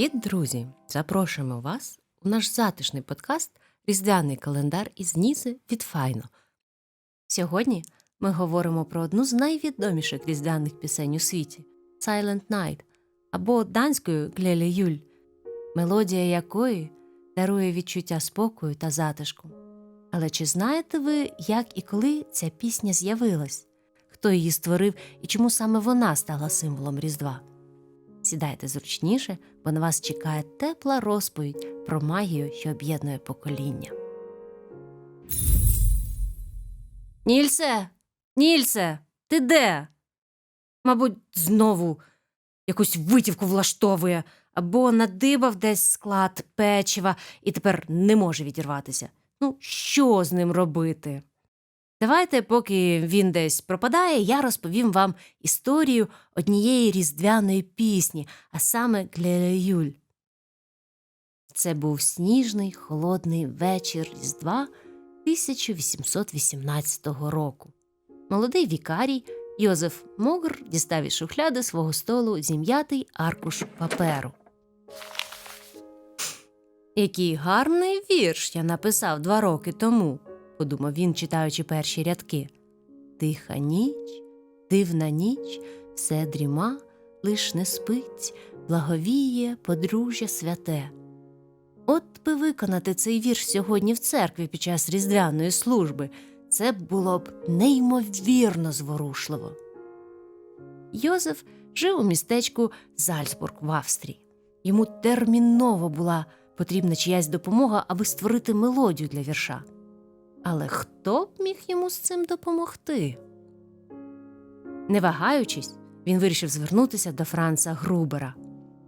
Привіт, друзі! Запрошуємо вас у наш затишний подкаст Різдвяний календар із Нізи від Файно. Сьогодні ми говоримо про одну з найвідоміших різдвяних пісень у світі Silent Night або данською Глеле Юль, мелодія якої дарує відчуття спокою та затишку. Але чи знаєте ви, як і коли ця пісня з'явилась? Хто її створив і чому саме вона стала символом Різдва? Сідайте зручніше, бо на вас чекає тепла розповідь про магію, що об'єднує покоління. Нільсе, Нільсе, ти де? Мабуть, знову якусь витівку влаштовує або надибав десь склад печива і тепер не може відірватися. Ну, що з ним робити? Давайте, поки він десь пропадає, я розповім вам історію однієї різдвяної пісні, а саме Глеюль. Це був сніжний холодний вечір Різдва 1818 року. Молодий вікарій Йозеф Могр дістав із шухляди свого столу зім'ятий аркуш паперу. Який гарний вірш я написав два роки тому подумав він, читаючи перші рядки. Тиха ніч, дивна ніч, все дріма, лиш не спить, благовіє подружжя святе. От би виконати цей вірш сьогодні в церкві під час різдвяної служби, це було б неймовірно зворушливо. Йозеф жив у містечку Зальцбург в Австрії. Йому терміново була потрібна чиясь допомога, аби створити мелодію для вірша. Але хто б міг йому з цим допомогти? Не вагаючись, він вирішив звернутися до Франца Грубера,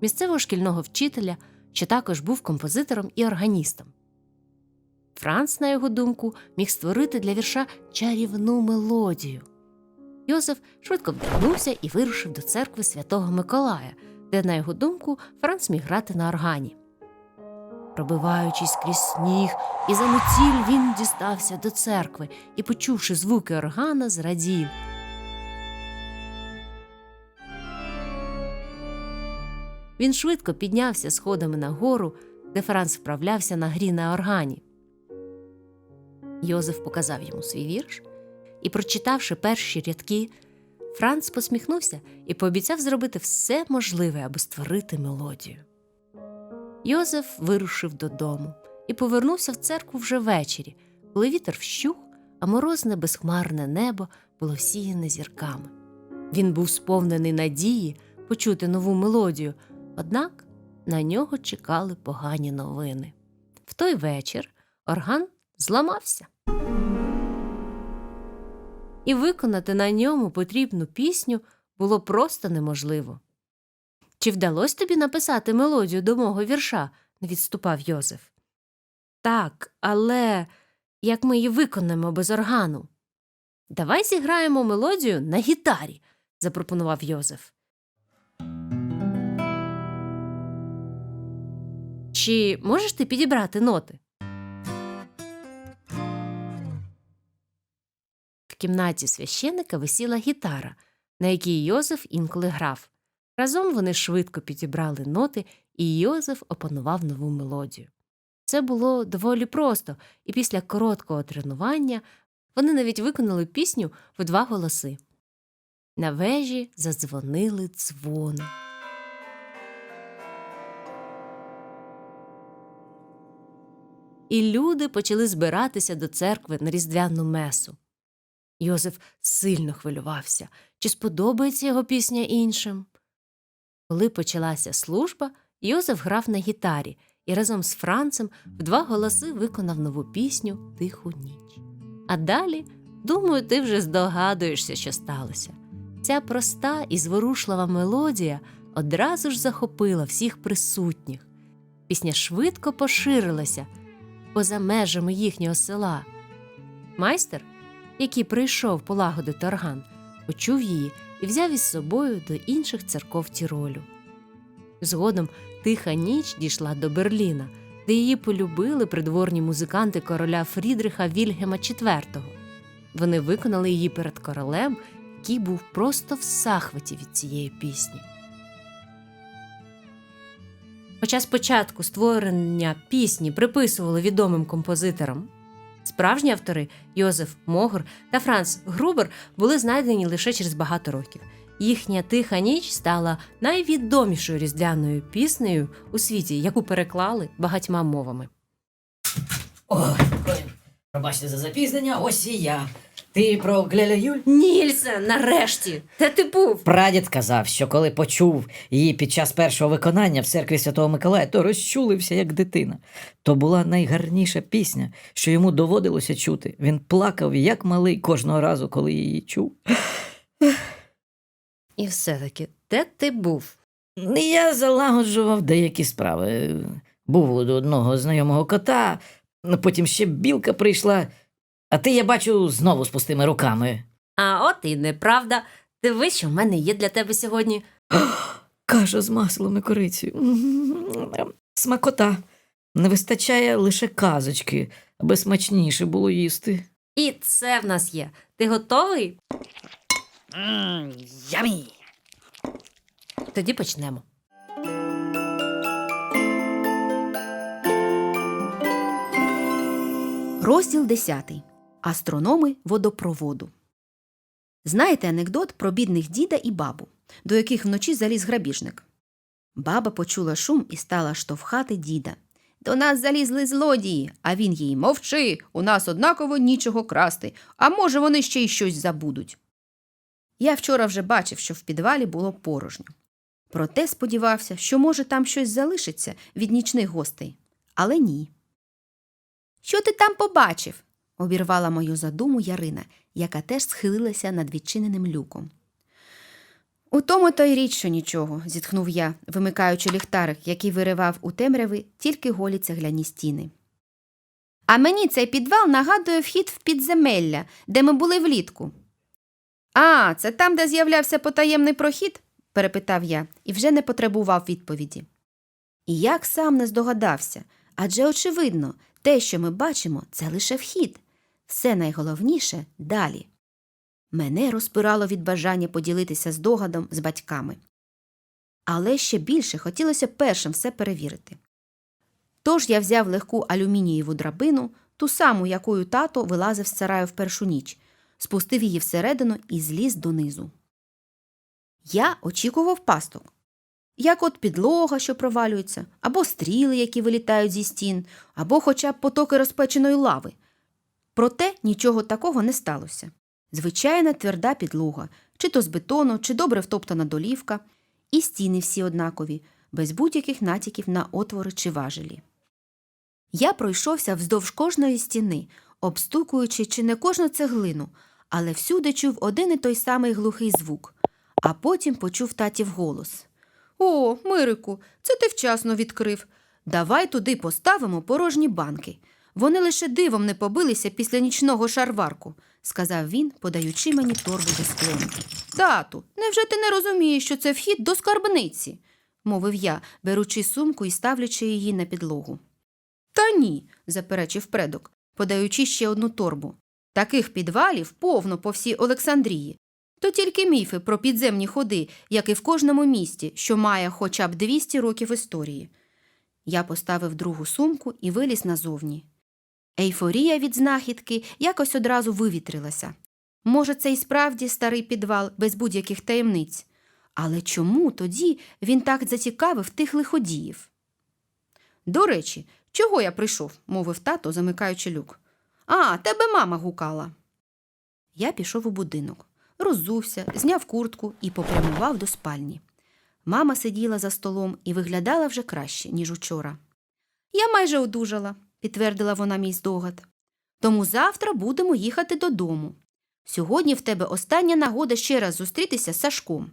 місцевого шкільного вчителя, що також був композитором і органістом. Франц, на його думку, міг створити для вірша чарівну мелодію. Йозеф швидко вдягнувся і вирушив до церкви Святого Миколая, де, на його думку, Франц міг грати на органі. Пробиваючись крізь сніг, і за миціль він дістався до церкви і, почувши звуки органа, зрадів. Він швидко піднявся сходами на гору, де Франц вправлявся на грі на органі. Йозеф показав йому свій вірш і, прочитавши перші рядки, Франц посміхнувся і пообіцяв зробити все можливе, аби створити мелодію. Йозеф вирушив додому і повернувся в церкву вже ввечері, коли вітер вщух, а морозне безхмарне небо було всіяне зірками. Він був сповнений надії почути нову мелодію, однак на нього чекали погані новини. В той вечір орган зламався. І виконати на ньому потрібну пісню було просто неможливо. Чи вдалося тобі написати мелодію до мого вірша? не відступав Йозеф. Так, але як ми її виконаємо без органу? Давай зіграємо мелодію на гітарі, запропонував Йозеф. Чи можеш ти підібрати ноти? В кімнаті священика висіла гітара, на якій Йозеф інколи грав. Разом вони швидко підібрали ноти, і Йозеф опанував нову мелодію. Це було доволі просто, і після короткого тренування вони навіть виконали пісню в два голоси. На вежі задзвонили дзвони. І люди почали збиратися до церкви на різдвяну месу. Йозеф сильно хвилювався, чи сподобається його пісня іншим. Коли почалася служба, Йозеф грав на гітарі і разом з Францем в два голоси виконав нову пісню Тиху ніч. А далі, думаю, ти вже здогадуєшся, що сталося. Ця проста і зворушлива мелодія одразу ж захопила всіх присутніх. Пісня швидко поширилася поза межами їхнього села. Майстер, який прийшов полагодити орган, почув її і взяв із собою до інших церков Тіролю. Згодом тиха ніч дійшла до Берліна, де її полюбили придворні музиканти короля Фрідриха Вільгема IV. Вони виконали її перед королем, який був просто в захваті від цієї пісні. Хоча спочатку створення пісні приписували відомим композиторам, справжні автори Йозеф Могр та Франц Грубер були знайдені лише через багато років. Їхня тиха ніч стала найвідомішою різдвяною піснею у світі, яку переклали багатьма мовами. Ой, пробачте за запізнення, ось і я. Ти про Гляля Юль? Нільсе, нарешті! Де ти був? Прадід казав, що коли почув її під час першого виконання в церкві Святого Миколая, то розчулився як дитина. То була найгарніша пісня, що йому доводилося чути. Він плакав як малий кожного разу, коли її чув. І все-таки, де ти був? Я залагоджував деякі справи. Був у одного знайомого кота, ну, потім ще білка прийшла, а ти, я бачу, знову з пустими руками. А от і неправда. Дивись, що в мене є для тебе сьогодні. Каша з маслом і корицею. Смакота. Не вистачає лише казочки, аби смачніше було їсти. І це в нас є. Ти готовий? Ямі! Тоді почнемо. Розділ 10. Астрономи водопроводу. Знаєте анекдот про бідних діда і бабу, до яких вночі заліз грабіжник. Баба почула шум і стала штовхати діда. До нас залізли злодії, а він їй мовчи, у нас однаково нічого красти, а може, вони ще й щось забудуть. Я вчора вже бачив, що в підвалі було порожньо. Проте сподівався, що, може, там щось залишиться від нічних гостей. Але ні. Що ти там побачив? обірвала мою задуму Ярина, яка теж схилилася над відчиненим люком. У тому то й річ, що нічого, зітхнув я, вимикаючи ліхтарик, який виривав у темряви тільки голі цегляні стіни. А мені цей підвал нагадує вхід в підземелля, де ми були влітку. А, це там, де з'являвся потаємний прохід? перепитав я і вже не потребував відповіді. І як сам не здогадався, адже очевидно, те, що ми бачимо, це лише вхід. Все найголовніше далі. Мене розпирало від бажання поділитися здогадом з батьками. Але ще більше хотілося першим все перевірити. Тож я взяв легку алюмінієву драбину, ту саму, якою тато вилазив з сараю в першу ніч, спустив її всередину і зліз донизу. Я очікував пасток як от підлога, що провалюється, або стріли, які вилітають зі стін, або хоча б потоки розпеченої лави. Проте нічого такого не сталося. Звичайна тверда підлога, чи то з бетону, чи добре втоптана долівка, і стіни всі однакові, без будь-яких натяків на отвори чи важелі. Я пройшовся вздовж кожної стіни, обстукуючи чи не кожну цеглину, але всюди чув один і той самий глухий звук, а потім почув татів голос. О, Мирику, це ти вчасно відкрив. Давай туди поставимо порожні банки. Вони лише дивом не побилися після нічного шарварку, сказав він, подаючи мені торбу зі склом. Тату, невже ти не розумієш, що це вхід до скарбниці? мовив я, беручи сумку і ставлячи її на підлогу. Та ні, заперечив предок, подаючи ще одну торбу. Таких підвалів повно по всій Олександрії. То тільки міфи про підземні ходи, як і в кожному місті, що має хоча б 200 років історії. Я поставив другу сумку і виліз назовні. Ейфорія від знахідки якось одразу вивітрилася. Може, це і справді старий підвал без будь-яких таємниць. Але чому тоді він так зацікавив тих лиходіїв? До речі, чого я прийшов? мовив тато, замикаючи люк. А, тебе мама гукала. Я пішов у будинок роззувся, зняв куртку і попрямував до спальні. Мама сиділа за столом і виглядала вже краще, ніж учора. Я майже одужала, підтвердила вона мій здогад. Тому завтра будемо їхати додому. Сьогодні в тебе остання нагода ще раз зустрітися з Сашком.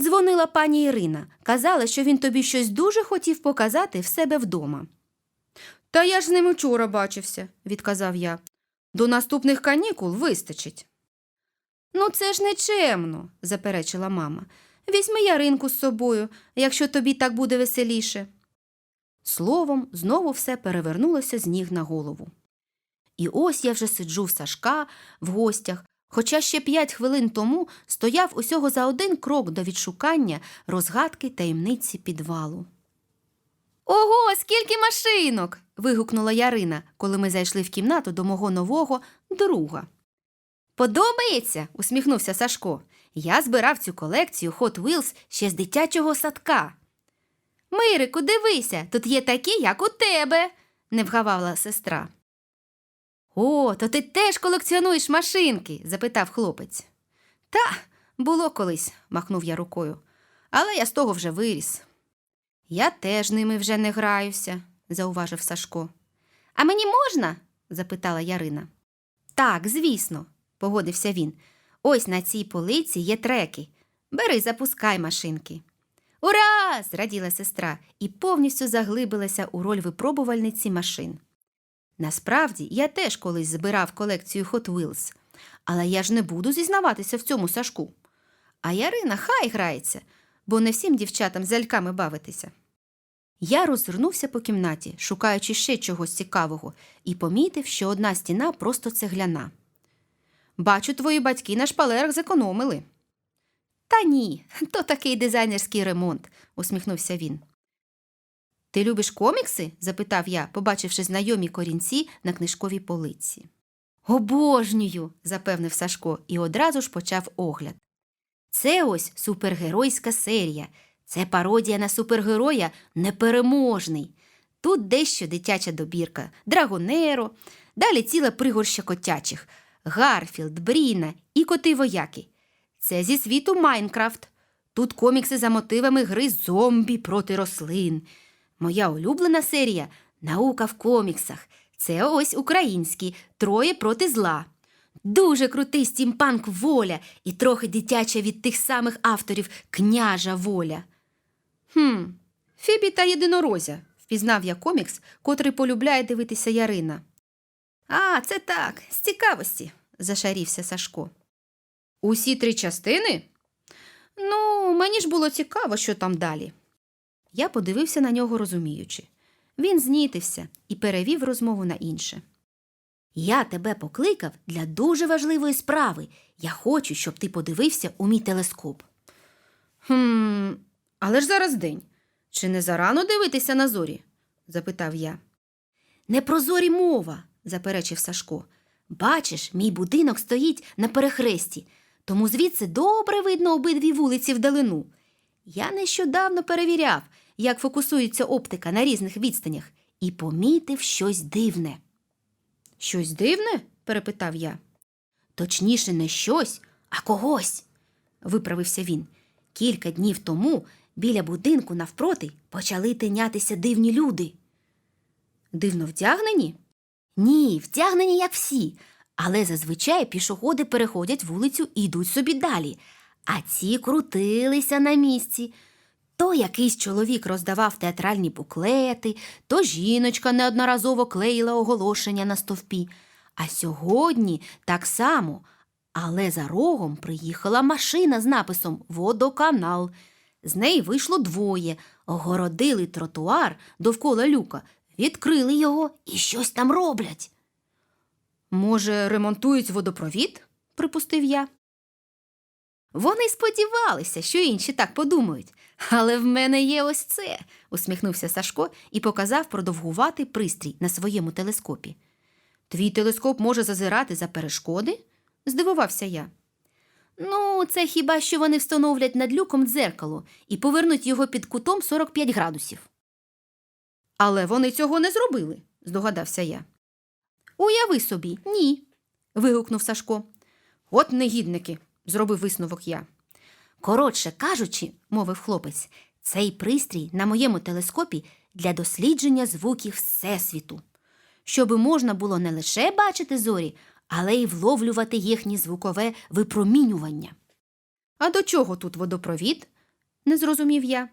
Дзвонила пані Ірина, казала, що він тобі щось дуже хотів показати в себе вдома. Та я ж з ним учора бачився, відказав я. До наступних канікул вистачить. Ну, це ж нечемно, заперечила мама. Візьми яринку з собою, якщо тобі так буде веселіше. Словом, знову все перевернулося з ніг на голову. І ось я вже сиджу в Сашка в гостях, хоча ще п'ять хвилин тому стояв усього за один крок до відшукання розгадки таємниці підвалу. Ого, скільки машинок. вигукнула Ярина, коли ми зайшли в кімнату до мого нового друга. Подобається? усміхнувся Сашко. Я збирав цю колекцію Hot Wheels ще з дитячого садка. Мирику, дивися, тут є такі, як у тебе, не вгавала сестра. О, то ти теж колекціонуєш машинки? запитав хлопець. Та, було колись, махнув я рукою, але я з того вже виріс. Я теж ними вже не граюся, зауважив Сашко. А мені можна? запитала Ярина. Так, звісно, погодився він. Ось на цій полиці є треки. Бери, запускай машинки. Ура! зраділа сестра і повністю заглибилася у роль випробувальниці машин. Насправді, я теж колись збирав колекцію Hot Wheels, але я ж не буду зізнаватися в цьому Сашку. А Ярина хай грається, бо не всім дівчатам з ляльками бавитися. Я роззирнувся по кімнаті, шукаючи ще чогось цікавого, і помітив, що одна стіна просто цегляна. Бачу, твої батьки на шпалерах зекономили. Та ні, то такий дизайнерський ремонт, усміхнувся він. Ти любиш комікси? запитав я, побачивши знайомі корінці на книжковій полиці. Обожнюю, запевнив Сашко і одразу ж почав огляд. Це ось супергеройська серія. Це пародія на супергероя непереможний. Тут дещо дитяча добірка, Драгонеро, далі ціла пригорща котячих, Гарфілд, Бріна і коти вояки. Це зі світу Майнкрафт. Тут комікси за мотивами гри зомбі проти рослин. Моя улюблена серія Наука в коміксах. Це ось українські Троє проти зла. Дуже крутий стімпанк воля і трохи дитяча від тих самих авторів княжа воля. Хм, Фібі та єдинорозя, впізнав я комікс, котрий полюбляє дивитися Ярина. А, це так, з цікавості, зашарівся Сашко. Усі три частини? Ну, мені ж було цікаво, що там далі. Я подивився на нього розуміючи. Він знітився і перевів розмову на інше. Я тебе покликав для дуже важливої справи. Я хочу, щоб ти подивився у мій телескоп. Хм, але ж зараз день. Чи не зарано дивитися на зорі? запитав я. Не про зорі мова, заперечив Сашко. Бачиш, мій будинок стоїть на перехресті, тому звідси добре видно обидві вулиці вдалину. Я нещодавно перевіряв, як фокусується оптика на різних відстанях, і помітив щось дивне. Щось дивне? перепитав я. Точніше, не щось, а когось, виправився він. Кілька днів тому біля будинку навпроти почали тинятися дивні люди. Дивно вдягнені? Ні, вдягнені, як всі. Але зазвичай пішоходи переходять вулицю і йдуть собі далі, а ці крутилися на місці. То якийсь чоловік роздавав театральні буклети, то жіночка неодноразово клеїла оголошення на стовпі. А сьогодні так само. Але за рогом приїхала машина з написом Водоканал. З неї вийшло двоє, огородили тротуар довкола люка, відкрили його і щось там роблять. Може, ремонтують водопровід? припустив я. Вони сподівалися, що інші так подумають. Але в мене є ось це, усміхнувся Сашко і показав продовгуватий пристрій на своєму телескопі. Твій телескоп може зазирати за перешкоди? здивувався я. Ну, це хіба що вони встановлять над люком дзеркало і повернуть його під кутом 45 градусів. Але вони цього не зробили, здогадався я. Уяви собі, ні. вигукнув Сашко. От негідники, зробив висновок я. Коротше кажучи, мовив хлопець, цей пристрій на моєму телескопі для дослідження звуків Всесвіту, щоби можна було не лише бачити зорі, але й вловлювати їхнє звукове випромінювання. А до чого тут водопровід? не зрозумів я.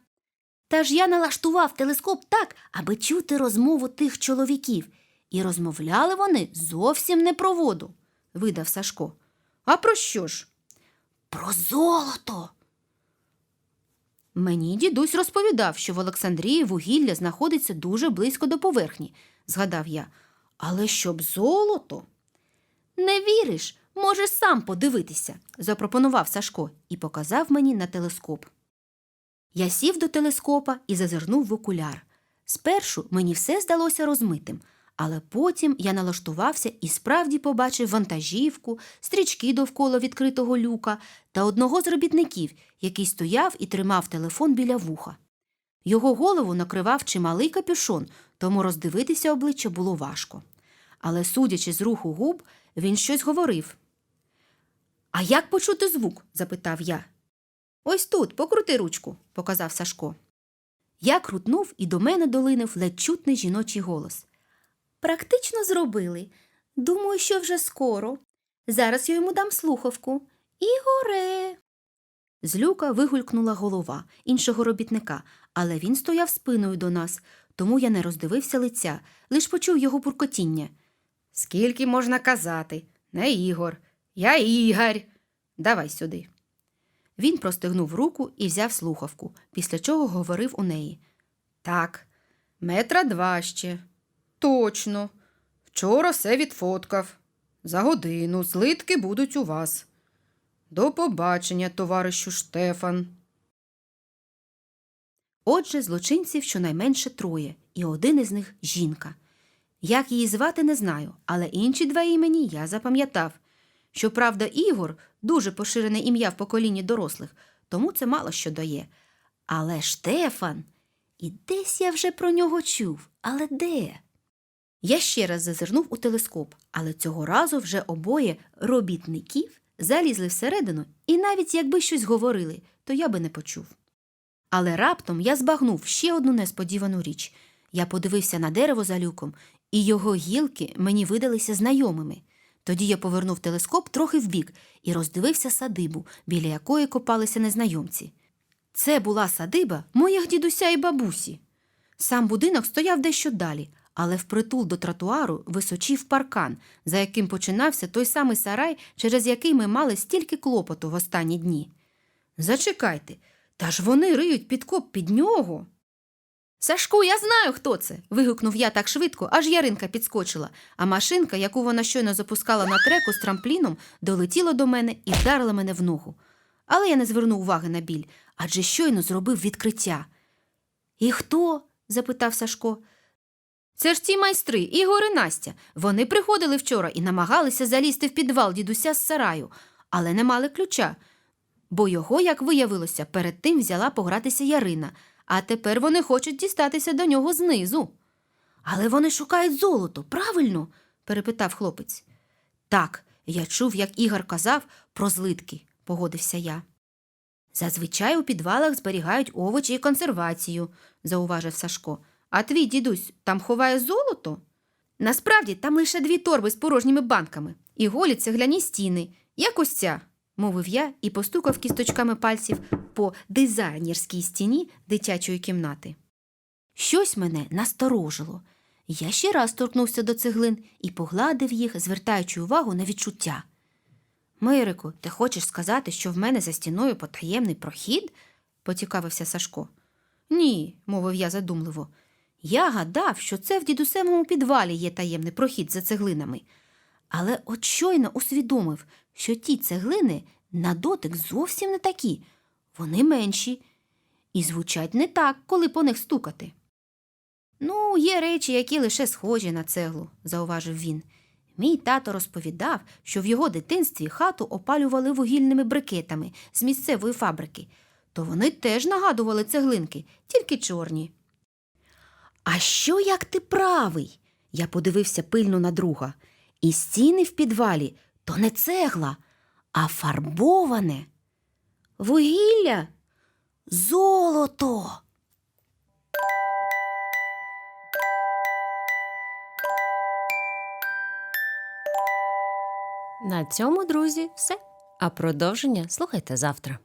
Та ж я налаштував телескоп так, аби чути розмову тих чоловіків, і розмовляли вони зовсім не про воду, видав Сашко. А про що ж? Про золото. Мені дідусь розповідав, що в Олександрії вугілля знаходиться дуже близько до поверхні, згадав я. Але щоб золото? Не віриш, можеш сам подивитися, запропонував Сашко і показав мені на телескоп. Я сів до телескопа і зазирнув в окуляр. Спершу мені все здалося розмитим, але потім я налаштувався і справді побачив вантажівку, стрічки довкола відкритого люка та одного з робітників, який стояв і тримав телефон біля вуха. Його голову накривав чималий капюшон, тому роздивитися обличчя було важко. Але, судячи з руху губ, він щось говорив. А як почути звук? запитав я. Ось тут, покрути ручку, показав Сашко. Я крутнув і до мене долинув ледь чутний жіночий голос. Практично зробили. Думаю, що вже скоро. Зараз я йому дам слухавку. Ігоре. З люка вигулькнула голова іншого робітника, але він стояв спиною до нас, тому я не роздивився лиця, лиш почув його буркотіння. Скільки можна казати? Не Ігор, я Ігор. Давай сюди. Він простигнув руку і взяв слухавку, після чого говорив у неї. Так, метра два ще. Точно. Вчора все відфоткав. За годину злитки будуть у вас. До побачення, товаришу Штефан. Отже, злочинців щонайменше троє, і один із них жінка. Як її звати, не знаю, але інші два імені я запам'ятав. Щоправда, Ігор дуже поширене ім'я в поколінні дорослих, тому це мало що дає. Але Штефан, і десь я вже про нього чув, але де? Я ще раз зазирнув у телескоп, але цього разу вже обоє робітників залізли всередину, і навіть якби щось говорили, то я би не почув. Але раптом я збагнув ще одну несподівану річ. Я подивився на дерево за люком, і його гілки мені видалися знайомими. Тоді я повернув телескоп трохи вбік і роздивився садибу, біля якої копалися незнайомці. Це була садиба моїх дідуся і бабусі. Сам будинок стояв дещо далі, але впритул до тротуару височів паркан, за яким починався той самий сарай, через який ми мали стільки клопоту в останні дні. Зачекайте, та ж вони риють підкоп під нього. Сашку, я знаю, хто це. вигукнув я так швидко, аж яринка підскочила, а машинка, яку вона щойно запускала на треку з трампліном, долетіла до мене і вдарила мене в ногу. Але я не звернув уваги на біль, адже щойно зробив відкриття. І хто? запитав Сашко. Це ж ті майстри, Ігор і Настя. Вони приходили вчора і намагалися залізти в підвал дідуся з сараю, але не мали ключа. Бо його, як виявилося, перед тим взяла погратися Ярина, а тепер вони хочуть дістатися до нього знизу. Але вони шукають золото, правильно? перепитав хлопець. Так, я чув, як Ігор казав про злитки, погодився я. Зазвичай у підвалах зберігають овочі і консервацію, зауважив Сашко. А твій дідусь там ховає золото? Насправді там лише дві торби з порожніми банками і голі цегляні стіни, як ось ця, мовив я і постукав кісточками пальців по дизайнерській стіні дитячої кімнати. Щось мене насторожило. Я ще раз торкнувся до цеглин і погладив їх, звертаючи увагу на відчуття. Мирику, ти хочеш сказати, що в мене за стіною потаємний прохід? поцікавився Сашко. Ні, мовив я задумливо. Я гадав, що це в дідусевому підвалі є таємний прохід за цеглинами. Але от щойно усвідомив, що ті цеглини на дотик зовсім не такі, вони менші і звучать не так, коли по них стукати. Ну, є речі, які лише схожі на цеглу, зауважив він. Мій тато розповідав, що в його дитинстві хату опалювали вугільними брикетами з місцевої фабрики, то вони теж нагадували цеглинки, тільки чорні. А що як ти правий? Я подивився пильно на друга. І стіни в підвалі то не цегла, а фарбоване. Вугілля? Золото. На цьому, друзі, все. А продовження слухайте завтра.